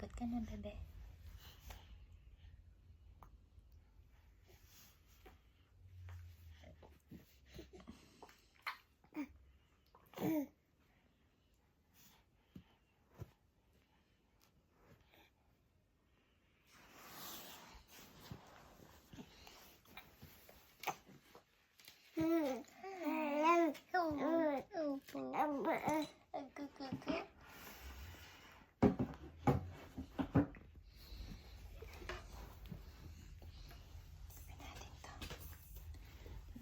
Chongi. Ikot ka na, bebe. Opo. Agkukuku. Natin to.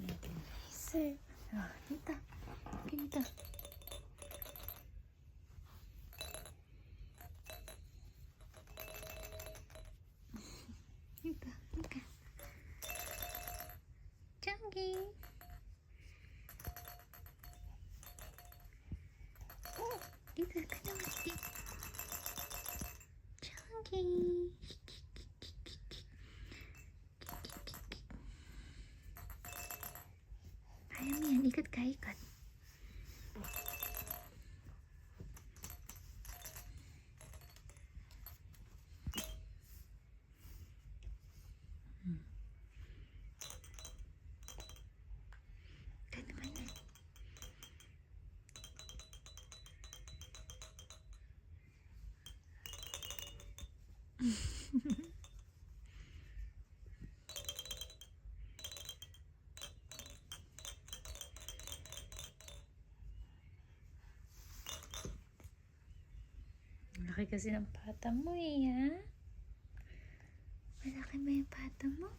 Natin guys. Oh, dito. Ganito. Dito. Dito. Chunky. Dito ka naman. Dito. Chunky. Kaya Laki kasi ng pata mo eh, ha? Malaki ba yung pata mo?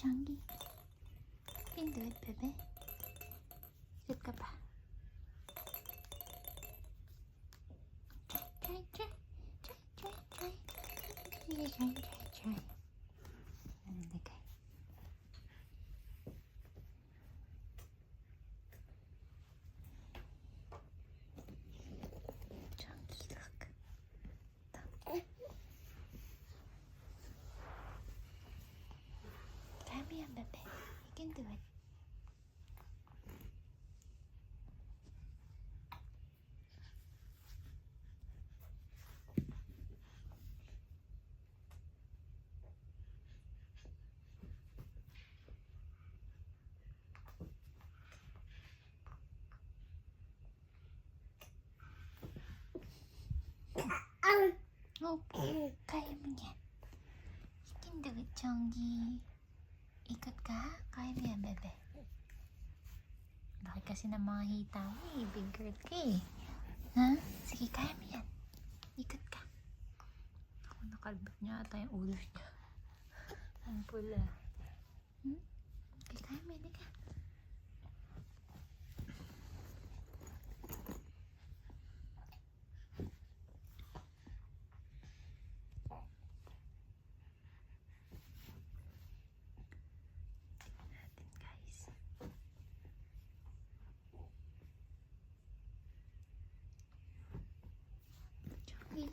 Come on, Chunky. You can do it, baby. Ikot ka pa. Try, try, try, try, try. Try, try, try, try. Ano lagay? Chunky, look. Ito. Kaya mo yan, bebe. You can do it. Opo, kaya mo yan. You can do it, Chongi. Ikot ka? Kaya mo yan, bebe. Laki kasi ng mga hita mo eh. Big girl ka eh. Ha? Sige, kaya mo yan. Ikot ka. Ako nakalbot niya ata yung ulo niya. Ang pula. Hmm? Okay, kaya mo yan. Ika. Tingnan natin, guys. Chunky.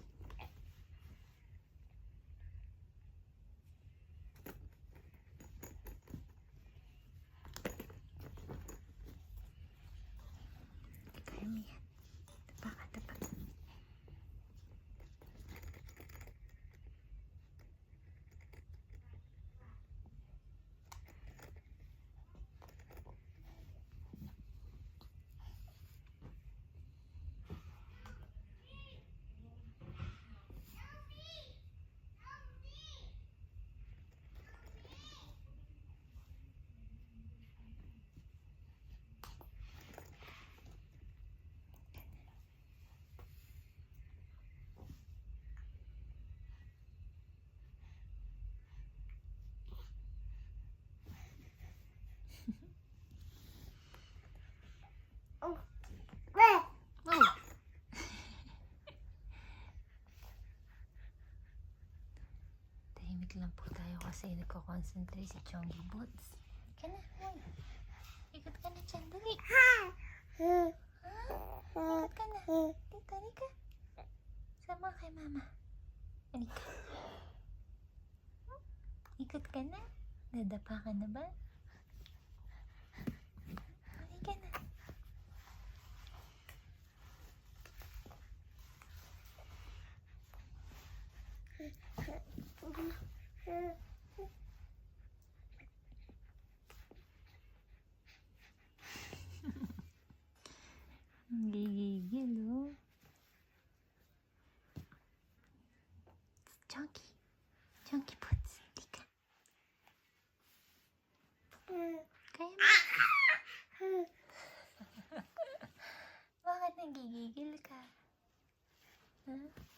Tahimik lang po tayo kasi nagko-concentrate si Chongy Boots. Ka na, hoy. Ikot ka na dyan, dali. Ha? Ikot ka na. Dito, halika. Sama kay mama. Halika. Ikot ka na. Nadapa ka na ba? Halika na. Ang Gigigil, oh. Chunky. Chunky Boots. Halika. Kaya mo. Bakit nagigigil ka? Ha?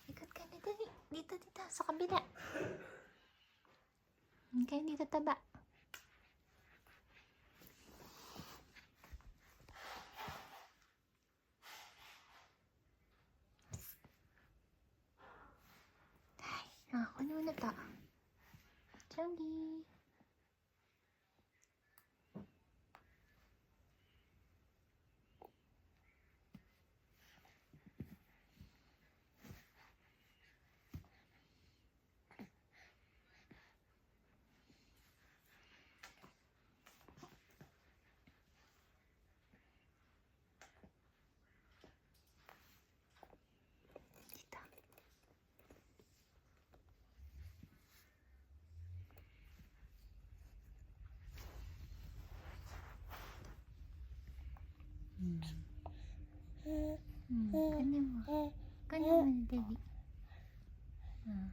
Ikot ka na dali. Dito, dito. Sa kabila. Okay, dito taba. Ay, ah, kunin mo na to. Chunky. Dito. Hmm, mo. Kanin mo na, Daddy. Ah.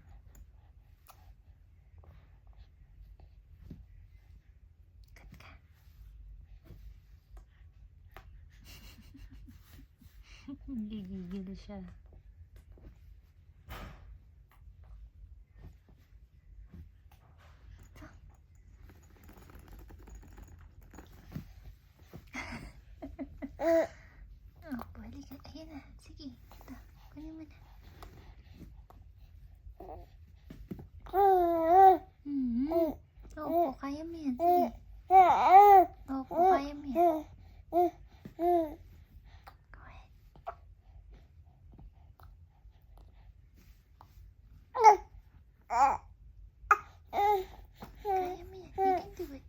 Kat ka. Gigigil siya. Oh, balik ka. Ayan na. Sige. Ito. Kunin mo na. Mm-hmm. Opo, kaya mo yan. Sige. Opo, kaya mo yan. Go ahead. Kaya mo yan. You can do it.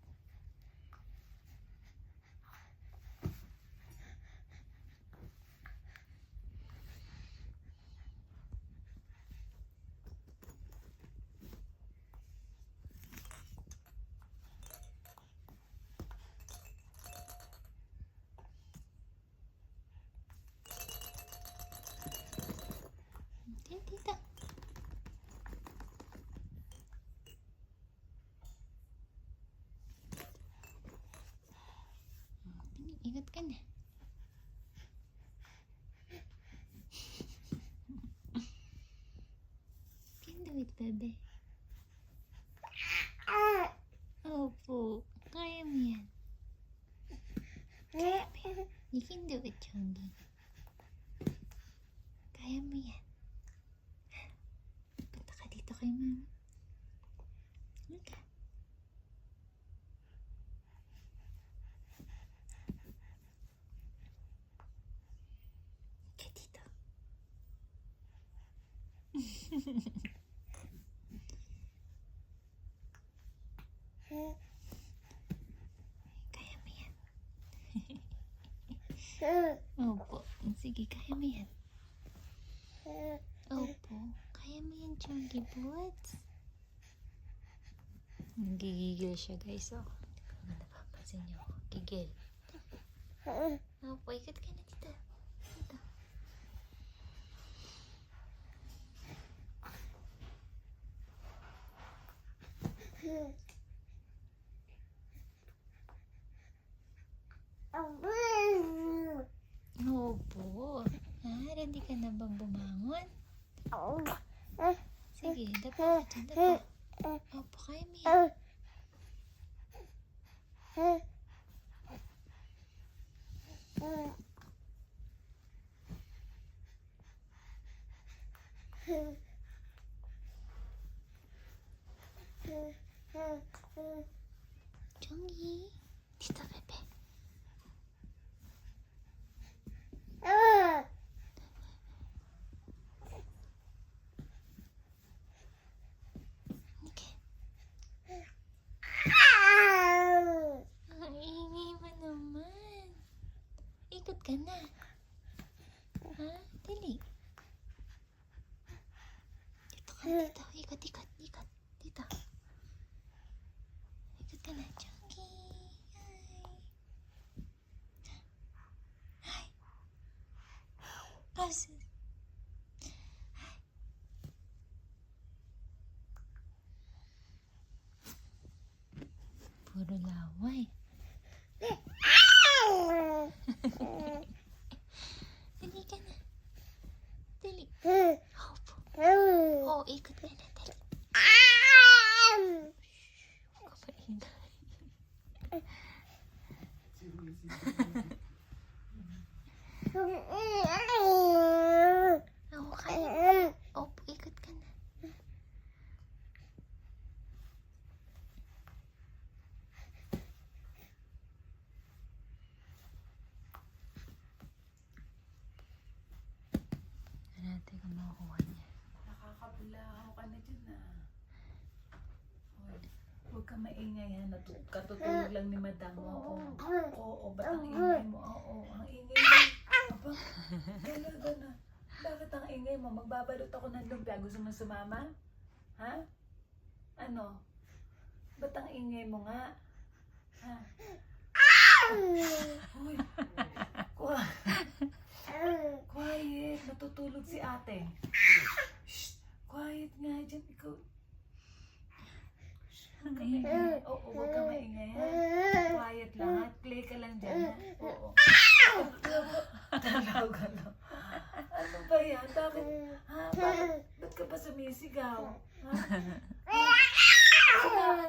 Dito, dito. Tingin, Ingat ka na. Can do it, bebe. Opo, kaya mo yan. Kaya mo yan. You can do it, Chongi. Kaya mo yan. Punta ka dito kay mama. Halika. Halika dito. Kaya mo yan. Opo. Sige, kaya mo yan. Opo. Kaya mo yan, Chunky Boots. Nagigigil siya, guys. Oh. Naman napapansin niyo. Gigil. Opo, ikot ka na dito. Dito. Opo. Ah, ready ka na bang bumangon? Sige, dapa Ha? Dali. Dito ka, dito. Ikot, ikot, ikot. Dito. Ikot ka na, Chunky. Hi. Hi. Boses. Puro laway. Dali Dali. Opo. Oo, ikot ka na. Dali. Huwag ka maingay. Oo, kaya. Opo, ikot ka na. Ano makukuha niya. Nakakabulaho ka na dyan ah. Hoy, Huwag ka maingay ha. Natu- katutulog lang ni madam. Oo. Oo, ba't ang ingay mo? Oo, ang ingay mo. Aba, talaga na. Bakit ang ingay mo? Magbabalot ako ng lumpia. Gusto mo sumama? Ha? Ano? Ba't ang ingay mo nga? Ha? Kwa- quiet. Natutulog si ate. Shh, quiet nga dyan. Ikaw. Huwag ka maingay. Oo, huwag ka maingay. Quiet lang ha. Play ka lang dyan ha. Oo. Talaga no. Ano ba yan? Bakit? Ha? Bakit? Ba't ka pa sumisigaw? Ha?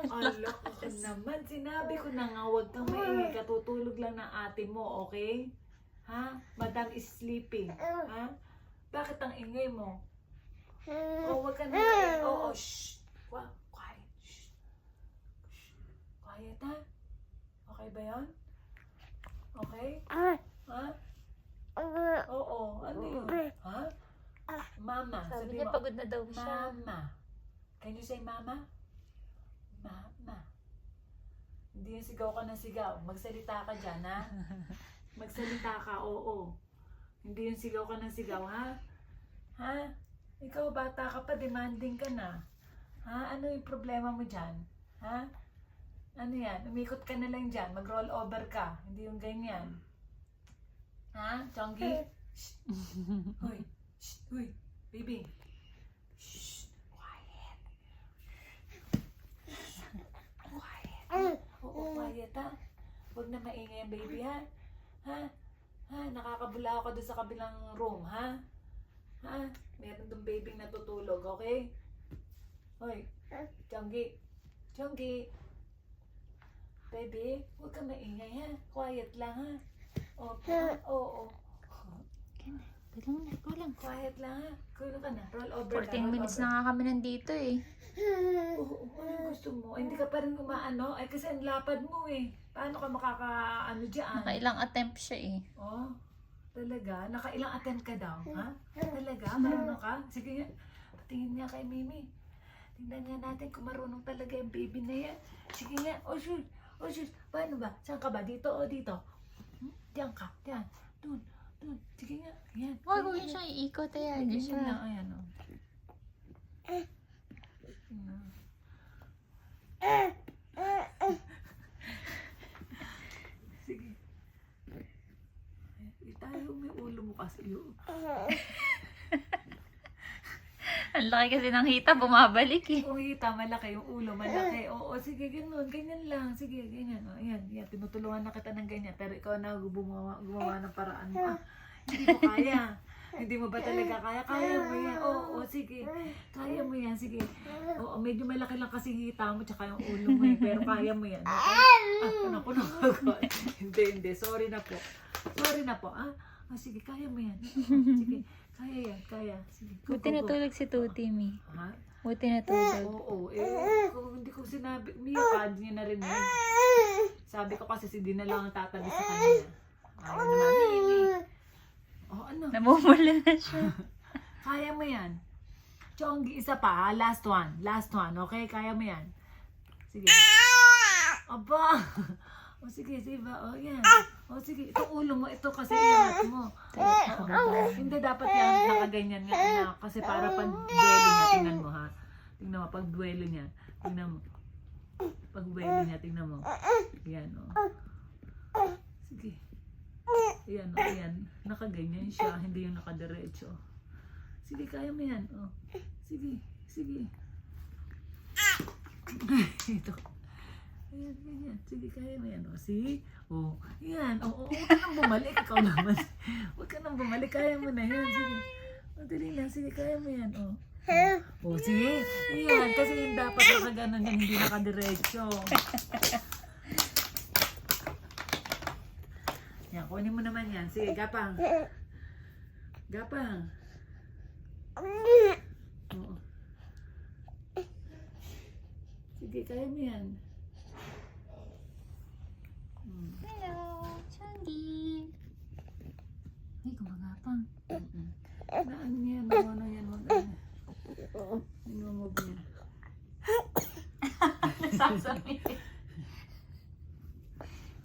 Alak ako naman. Sinabi ko na nga huwag kang maingay. Katutulog lang ng ate mo, okay? Ha? Madam is sleeping. Ha? Bakit ang ingay mo? Oh, wag ka na maingay. Oo, oh, shh. Quiet. Shh. Shh. Quiet, ha? Okay ba yan? Okay? Ha? Oo. Ano yun? Ha? Mama. Sabi niya mo, pagod na daw siya. Mama. Can you say mama? Mama. Hindi yung sigaw ka ng sigaw. Magsalita ka dyan, ha? Magsalita ka, oo. Hindi yung sigaw ka ng sigaw, ha? Ha? Ikaw, bata ka pa, demanding ka na. Ha? Ano yung problema mo dyan? Ha? Ano yan? Umikot ka na lang dyan. Mag-roll over ka. Hindi yung ganyan. Ha? Chonggi? Shh. Hoy. Shh. Hoy. Baby. Shh. Quiet. Quiet. Oo, quiet ha. Huwag na maingay ang baby ha. Ha? Nakakabula ako doon sa kabilang room ha? Ha? Meron doon baby natutulog, okay? Hoy. Chonggi. Chonggi. Baby, huwag ka maingay ha. Quiet lang ha. Opo. ha? Oo. Kulang na, kulang. Quiet lang ha. Kulo ka na. Roll over 14 minutes na nga kami nandito eh. Oo, ano gusto mo? Ay, hindi ka pa rin umaano. Ay, kasi ang lapad mo eh. Paano ka makaka, ano dyan? Nakailang attempt siya eh. Oh, talaga? Nakailang attempt ka daw, ha? Talaga? Marunong ka? Sige nga. Patingin nga kay Mimi. Tingnan nga natin kung marunong talaga yung baby na yan. Sige nga. Oh, shoot. Oh, shoot. Paano ba? Saan ka ba? Dito o dito? Hmm? Diyan ka. Diyan. Doon. Doon. Sige nga. Yan. Huwag mo siya iikot ayan. Ganyan Siya. lang. Ayan, oh. Ayan. Sige. Itayo mo yung ulo mo kasi yun. Ang laki kasi ng hita, bumabalik eh. Kung kita, malaki yung ulo, malaki. Oo, sige, ganun, ganyan lang. Sige, ganyan. O, ayan, yan, tinutulungan na kita ng ganyan. Pero ikaw na gumawa, gumawa ng paraan mo. Ah, hindi mo kaya. Hindi mo ba talaga kaya? Kaya mo yan. Oo, oo, sige. Kaya mo yan, sige. Oo, medyo malaki lang kasi hita mo tsaka yung ulo mo eh. Pero kaya mo yan. Okay? Ah, naku, naku. hindi, hindi. Sorry na po. Sorry na po, ah. Ah, sige, kaya mo yan. Oo, sige, kaya yan, kaya. Sige, Buti natulog si Tuti, Mi. Ha? Buti natulog. Oo, eh, kung hindi ko sinabi, umiyak ka, hindi niya narinig. Sabi ko kasi si Dina lang ang tatabi sa kanya. Ayaw na mami, Amy. Oh, ano? Namumula na siya. Kaya mo yan. Chonggi, isa pa ha. Last one. Last one, okay? Kaya mo yan. Sige. Aba! O sige, sige ba? O yan. O sige, ito ulo mo. Ito kasi iangat mo. O, Hindi dapat yan nakaganyan nga na. Kasi para pag duelo niya, tingnan mo ha. Tingnan mo, pag duelo niya. Tingnan mo. Pag duelo niya, tingnan mo. Yan o. Sige. Yan o, yan. Nakaganyan siya. Hindi yung nakadiretso. Sige, kaya mo yan. O. Sige, sige. Ito. Ayan, ganyan. Sige, kaya mo yan. O, see? O, yan. O, o, huwag ka nang bumalik. Ikaw naman. Huwag ka nang bumalik. Kaya mo na yan. Sige. O, dali. Sige, kaya mo yan. O. O, sige. Ayan. Kasi yung dapat nakaganon yan, hindi nakadiretso. Yan, kunin mo naman yan. Sige, gapang. Gapang. Oo. Sige, kaya mo yan. Hello, Changi. Ay, gumagapang. Naan yan, ano yan, wag ano. Minumog niya. Nasasabi.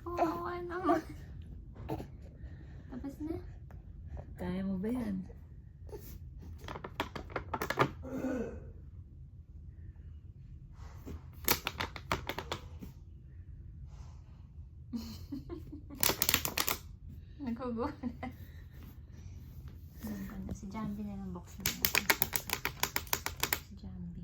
Kawawa naman. Tapos na. Kaya mo ba yan? Nagugulat. Ganda. Si Jambi na lang box na. Si Jambi.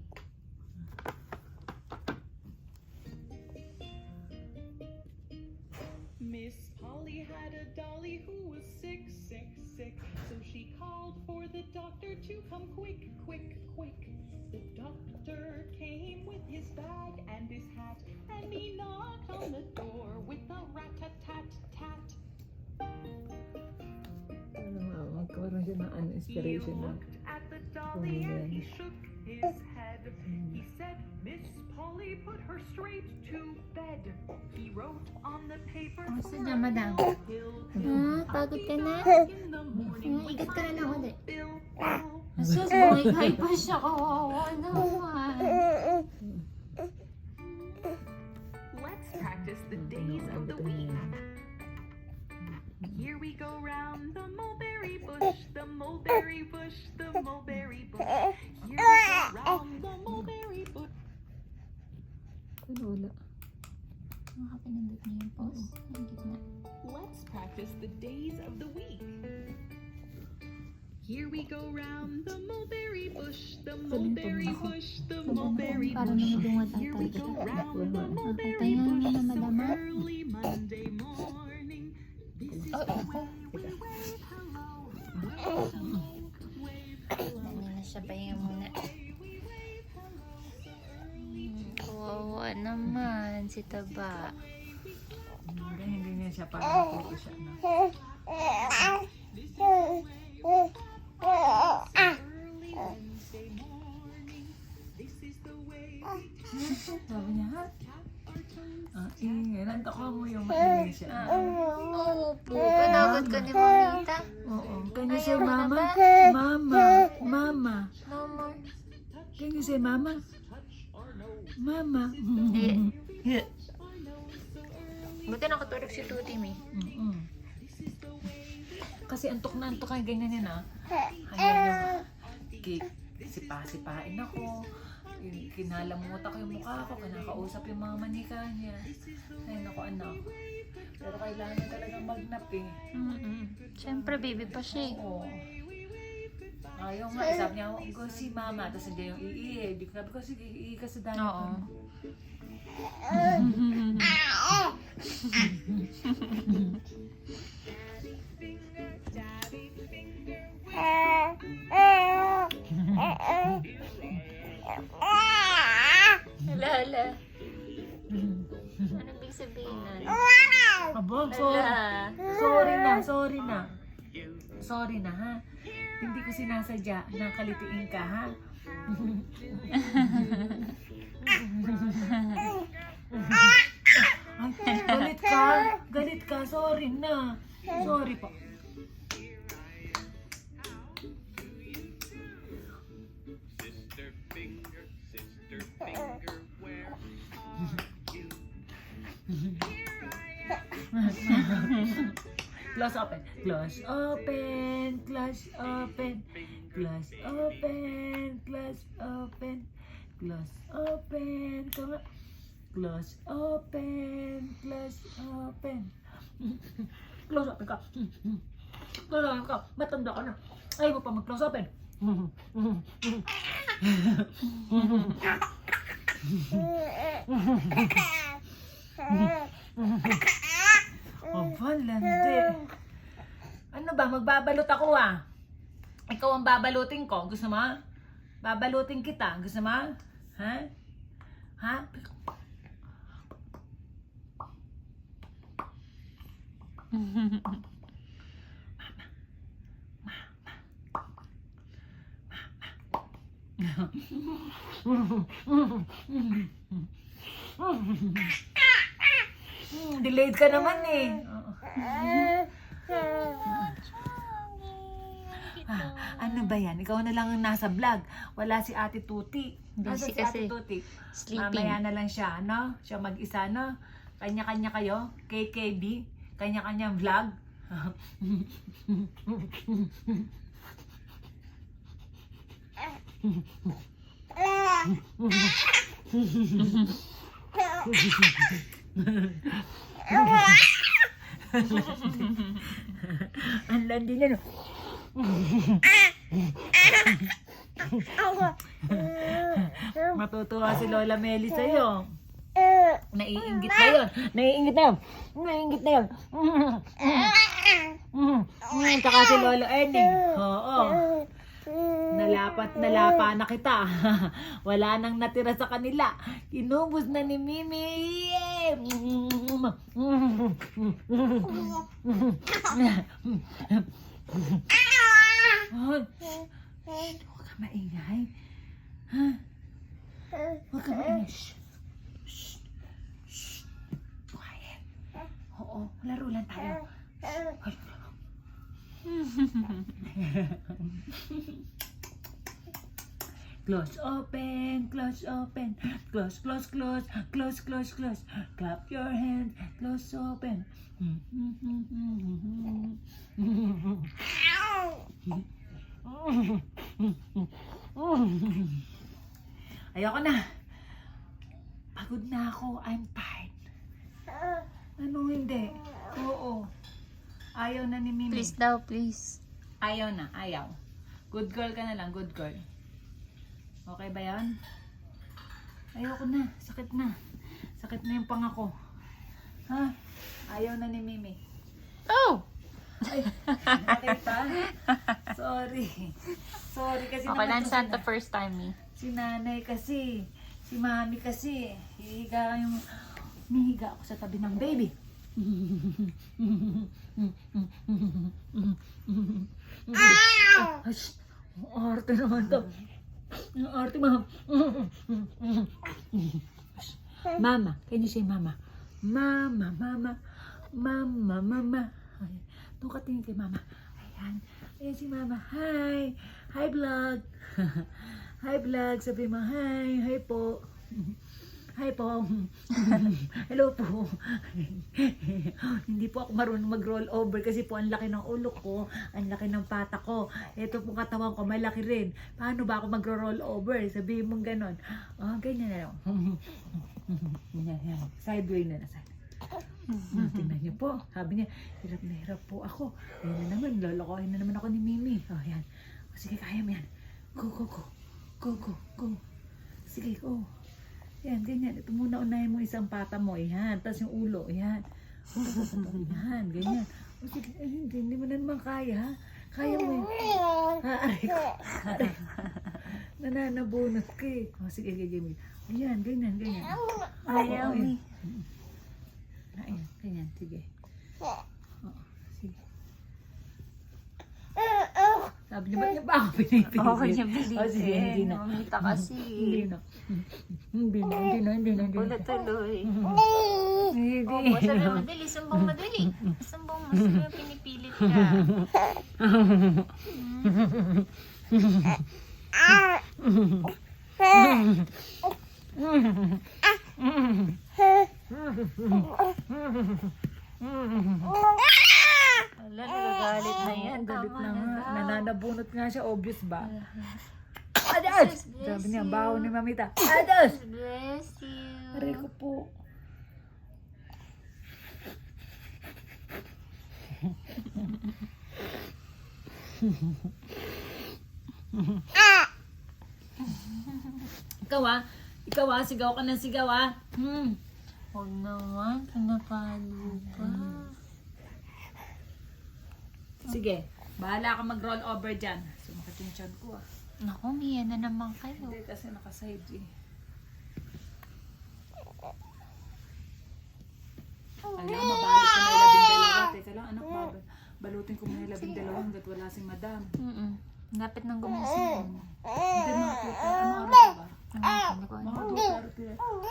Miss Polly had a dolly who was sick, sick, sick. So she called for the doctor to come quick, quick, quick. The doctor came with his bag and his hat, and he knocked on the door with a rat-a-tat-tat. Magkaroon siya ng ano, inspiration na. and he said, Miss Polly put her straight to bed. He wrote on the paper Oh, for sadya, a madam. Ah, pagod ka na? Ah, igat ka na lang ulit. Asus, bumigay pa siya. Kawawa naman. Let's practice the days of the week. Here we go round the mulberry bush, the mulberry bush, the mulberry bush. Here we go round the mulberry bush. Ano wala? Makapinindot niya yung pause. Ang gitna. Let's practice the days of the week. Here we go round the mulberry bush, the mulberry bush, the mulberry bush. Here we go round the mulberry bush so early Monday morning. This is Oh, the oh, way we wave hello, wave hello, wave hello. Dami na siya. Pahinga muna. We wave hello so early. Kawawa naman si Taba. Hindi, hindi niya siya parang photo siya na. Early Wednesday morning. This is the way we Sabi niya, ha? Ah, ingay. Nantok mo yung maingay siya. Oo po. Panagot ka ni Mamita. Oo. Can you say Ayaw na mama? ba? Mama. Mama. No more. Can you say mama? Mama. Hindi. Buti nakatulog si Tuti, Mi. Mm-mm. Kasi antok na antok kay ganyan yan ah. Ayan yung ki, sipa-sipain ako. Kin- Kinalamutan ko yung mukha ko. Kinakausap yung mga manika niya. Ay naku anak. Pero kailangan niya talagang magnap eh. Mm-mm. Siyempre, baby pa siya eh. Oo. Ayaw nga, eh, sabi niya, go si mama. Tapos hindi yung iihi. Di ko sabi ko, sige, iihi ka sa diaper. Oo. Hala, sorry. Sorry na, sorry na. Sorry na, ha? Hindi ko sinasadya na kalitiin ka, ha? Close open. Close open. Close open. Close open. Close open. Come on. Close open. Close open. Close open ka. Close open ka. Matanda ka na. Ayaw mo pa mag-close open. Oh, landi. Ano ba? Magbabalot ako ah. Ikaw ang babalutin ko. Gusto mo? Babalutin kita. Gusto mo? Ha? Ha? Hmm, delayed ka naman eh. Ah, ano ba yan? Ikaw na lang ang nasa vlog. Wala si Ate Tuti. Busy si Ate kasi. Tuti? Sleeping. Mamaya na lang siya, ano? Siya mag-isa, no? Kanya-kanya kayo? KKB? Kanya-kanyang vlog? Ang landi niya, no? Matutuwa si Lola Meli sa'yo. Naiingit na yun. Naiingit na yun. Naiingit na yun. Mm, Tsaka si Lolo Ernie. Oo. Nalapat nalapa na kita. Wala nang natira sa kanila. Inubos na ni Mimi. Huwag ka maingay. Ha? Huwag ka maingay. Shh. Shh. Shh. Quiet. Oo, laro lang tayo. Hoy. Close open, close open, close, close, close, close, close, close. Clap your hands, close open. Ayoko na. Pagod na ako. I'm tired. Ano hindi? Oo. Ayaw na ni Mimi. Please daw, please. Ayaw na, ayaw. Good girl ka na lang, good girl. Okay ba yan? Ayoko na, sakit na. Sakit na yung pangako. Ha? Ayaw na ni Mimi. Oh! Ay, pa? Sorry. Sorry kasi Okay naman sina- the first time eh. Si nanay kasi, si mami kasi, hihiga yung, mihiga ako sa tabi ng baby. Ang arte naman to. Ang arte, mama. Mama, can you say mama? Mama, mama, mama, mama. Ay, Doon ka tingin kay mama. Ayan. Ayan si mama. Hi. Hi, vlog. hi, vlog. Sabi mo, hi. Hi po. Hi po. Hello po. Hindi po ako marunong mag-roll over kasi po ang laki ng ulo ko, ang laki ng pata ko. Ito po katawan ko, malaki rin. Paano ba ako magro-roll over? Sabihin mong ganon. Ah, ganyan na lang. Sideway na na. Side. Ah, tingnan niyo po. Sabi niya, hirap na hirap po ako. Ayun na naman, lolokohin na naman ako ni Mimi. Oh, yan. O, sige, kaya mo yan. Go, go, go. Go, go, go. Sige, go. Yan, ganyan. Ito muna unahin mo isang pata mo. Yan. Tapos yung ulo. Yan. Yan, ganyan. O sige, ay, hindi, hindi mo na naman kaya? Kaya mo eh. Ha, aray ko. Aray. Nananabunot ka eh. O sige, ganyan. Yan, ganyan, ganyan. Ayaw Oo, yan. eh. Ayan, ganyan, sige. Sige. Sabi niya, ba't niya ba ako pinipilit? Oo. Oh, sige, hindi na. Mamita kasi. Hindi na. Hindi na, hindi na, hindi na. Hindi na. tuloy. Hindi. Oo, sabi madali, sumbong madali. Sumbong mo, sabi mo pinipilit ka. Wala, nagagalit na yan. Galit na nga. Nananabunot nga siya, obvious ba? Bless Sabi niya, baho ni Mamita. Ados! Bless you. Aray ko po. Ikaw ah, ikaw ah, sigaw ka ng sigaw ah. Hmm. Huwag naman, pinapalo pa. Sige, bahala ka mag-roll over dyan. Sumakit yung tiyan ko ah. Naku, Mia na naman kayo. Hindi kasi nakaside eh. Alam, mabalot ko na yung labing dalawa. Teka lang, anak, babal. Balutin ko muna yung labing dalawa hanggat wala si madam. Mm-mm. Lapit ng gumising. Hindi na nakita. Ano na ba? Ano, ko. Mga tira. Ano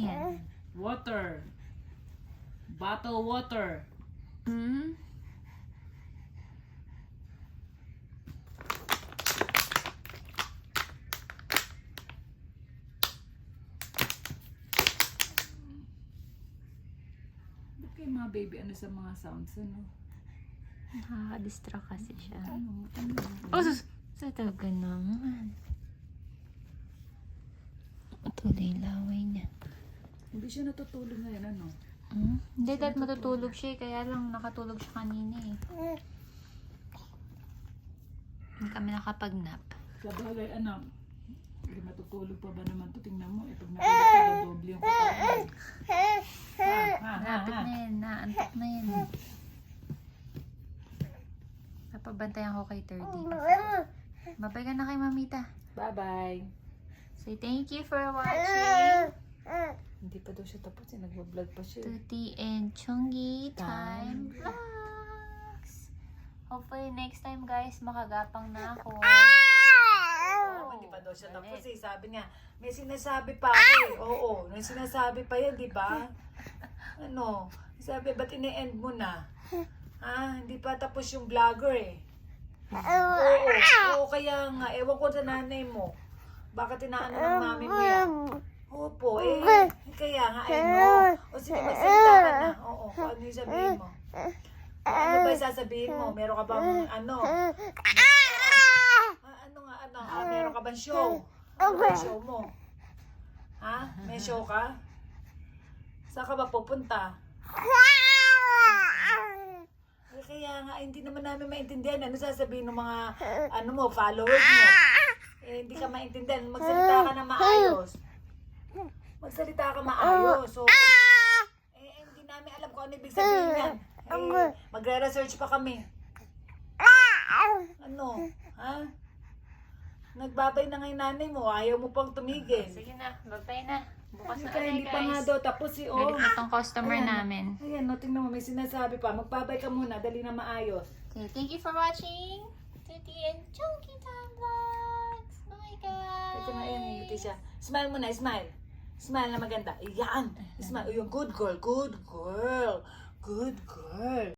yan? Water. Bottle water. Hmm? Ba't kayo mga baby ano sa mga sounds ano? Nakaka-distract kasi siya. Ano? Ano? Oh, sus! Sa naman. Tuloy laway niya. Hindi siya natutulog ngayon ano? Hmm? Hindi, dahil matutulog siya eh. Kaya lang nakatulog siya kanina eh. Hindi kami nakapag-nap. Sa bagay anak. Hindi matutulog pa ba naman to? Tingnan mo. Eh, pag natulog ka, doble yung Malapit ha. na yan. Naantok na yan. Napabantayan ko kay 30. Babay ka na kay Mamita. Bye-bye. Say thank you for watching. Hindi pa daw siya tapos. Eh. Nagbablog pa siya. eh. Tuti and Chungi Time Vlogs. Hopefully next time guys, makagapang na ako. Oo, hindi pa daw siya tapos eh. Sabi niya, may sinasabi pa ako eh. Oo, may sinasabi pa yan, di ba? Ano? Sabi, ba't ini-end mo na? Ha? Hindi pa tapos yung vlogger eh. Oo, oo, kaya nga. Ewan ko sa nanay mo. Bakit inaano ng mami mo yan? Opo, eh. Kaya nga, ay mo. O sige, magsalita ka na. Oo, kung ano yung sabihin mo. Ano ba yung sasabihin mo? Meron ka bang ano? Ah, ano nga, ano? Ah, meron ka bang show? Ano ba show mo? Ha? May show ka? Saan ka ba pupunta? Eh, kaya nga, hindi naman namin maintindihan. Ano sasabihin ng mga, ano mo, followers mo? Eh, hindi ka maintindihan. Magsalita ka na maayos. Magsalita ka maayos. So, eh, hindi namin alam kung ano ibig sabihin yan. Eh, magre-research pa kami. Ano? Ha? Nagbabay na ngayon nanay mo. Ayaw mo pang tumigil. Sige na, babay na. Bukas na Kaya hindi pa nga guys. daw tapos si O. Galit na tong customer Ayan. namin. Ayan, no, tingnan mo, may sinasabi pa. Magbabay ka muna, dali na maayos. Okay, thank you for watching. Tuti and Chunky Time Vlogs. Bye guys. Ito na, ayan, ngiti siya. Smile muna, smile. Smile na maganda. Ayan. Smile. Ayan, good girl, good girl. Good girl.